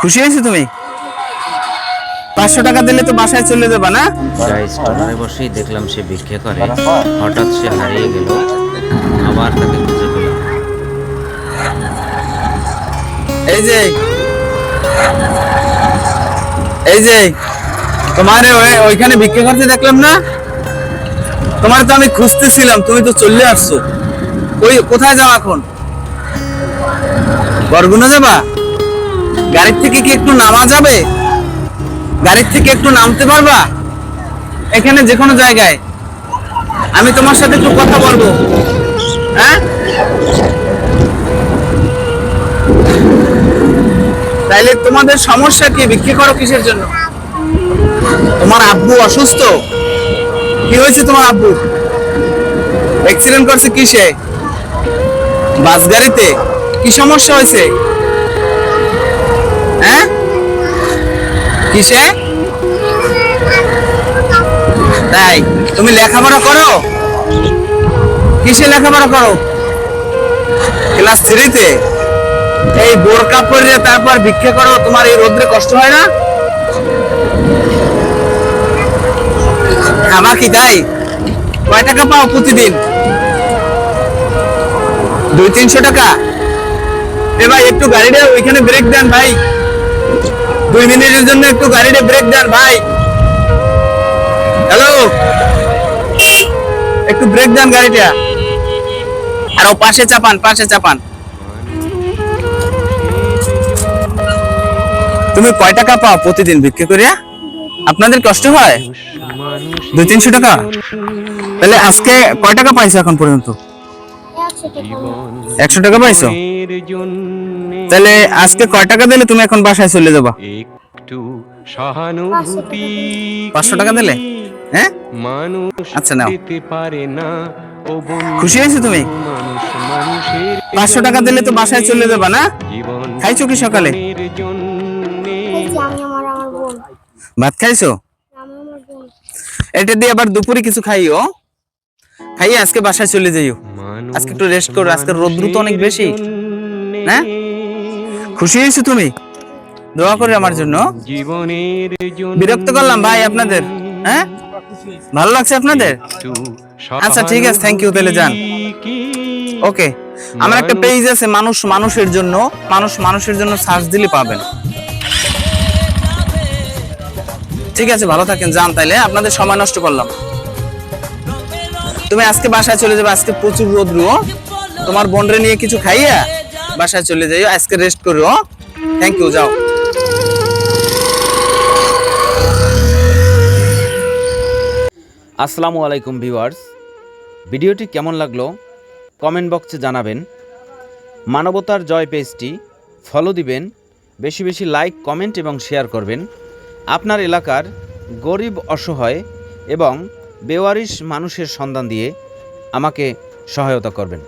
খুশি হয়েছো তুমি? পাঁচশো টাকা দিলে তো বাসায় চলে যাবা না? বসেই দেখলাম সে ভিক্ষে করে। হঠাৎ সে হারিয়ে গেল। আবার তাকে খুঁজে পেলাম। এই যে। এই যে। তোমার ওই- ওইখানে ভিক্ষে করতে দেখলাম না? তোমার তো আমি খুঁজতেছিলাম তুমি তো চলে আসছো। ওই কোথায় যাও এখন? বরগুনা যাবা? গাড়ির থেকে কি একটু নামা যাবে? গাড়ির থেকে একটু নামতে পারবা? এখানে যে কোনো জায়গায়। আমি তোমার সাথে একটু কথা বলব। হ্যাঁ? তাইলে তোমাদের সমস্যা কি? বিক্রি করো কিসের জন্য? তোমার আব্বু অসুস্থ? কি হয়েছে তোমার আব্বু? অ্যাক্সিডেন্ট করছে কিসে? বাস গাড়িতে? কি সমস্যা হয়েছে? কিসে? তাই তুমি লেখাপড়া করো? কিসে লেখাপড়া করো? ক্লাস থ্রিতে? এই বোরকা পরে তারপর ভিক্ষা করো, তোমার এই রোদ্রে কষ্ট হয় না? আমার কি তাই? কয় টাকা পাও প্রতিদিন? দুই তিনশো টাকা? এ ভাই, একটু গাড়িটা ওইখানে ব্রেক দেন ভাই। দুই মিনিটের জন্য একটু গাড়িটা ব্রেক দেন ভাই। হ্যালো একটু ব্রেক দেন গাড়িটা। আর ও পাশে চাপান পাশে চাপান। তুমি কয় টাকা পাও প্রতিদিন বিক্রি করিয়া? আপনাদের কষ্ট হয়? দুই তিনশো টাকা? তাহলে আজকে কয় টাকা পাইছো এখন পর্যন্ত? একশো টাকা পাইছো? তাহলে আজকে কয় টাকা দিলে তুমি এখন বাসায় চলে যাবা? একটু সহানুভূতি পাঁচশো টাকা দিলে? হ্যাঁ? মানুষ আচ্ছা, নাও। পারে না ও বন্ধু খুশি হয়েছো তুমি? পাঁচশো টাকা দিলে তো বাসায় চলে যাবা না? খাইছো কি সকালে? ভাত খাইছো? এটা দিয়ে আবার দুপুরে কিছু খাইও? খাইয়ে আজকে বাসায় চলে যাইও। আজকে একটু রেস্ট করো আজকে রোদ্র তো অনেক বেশি। হ্যাঁ? খুশি হয়েছো তুমি? দোয়া করে আমার জন্য। জীবনের বিরক্ত করলাম ভাই আপনাদের হ্যাঁ? ভালো লাগছে আপনাদের? আচ্ছা, ঠিক আছে, thank you, তাহলে যান। ওকে আমার একটা পেজ আছে মানুষ মানুষের জন্য মানুষ মানুষের জন্য সার্চ দিলে পাবেন। ঠিক আছে ভালো থাকেন যান তাইলে আপনাদের সময় নষ্ট করলাম। তুমি আজকে বাসায় চলে যাবে আজকে প্রচুর রোদ্রু। ও। তোমার বোনরে নিয়ে কিছু খাইয়া বাসায় চলে যাই, আজকে রেস্ট করো থ্যাংক ইউ যাও। আসসালামু আলাইকুম ভিউয়ার্স ভিডিওটি কেমন লাগল কমেন্ট বক্সে জানাবেন। মানবতার জয় পেজটি ফলো দিবেন, বেশি বেশি লাইক কমেন্ট এবং শেয়ার করবেন। আপনার এলাকার গরিব, অসহায় এবং বেওয়ারিশ মানুষের সন্ধান দিয়ে আমাকে সহায়তা করবেন।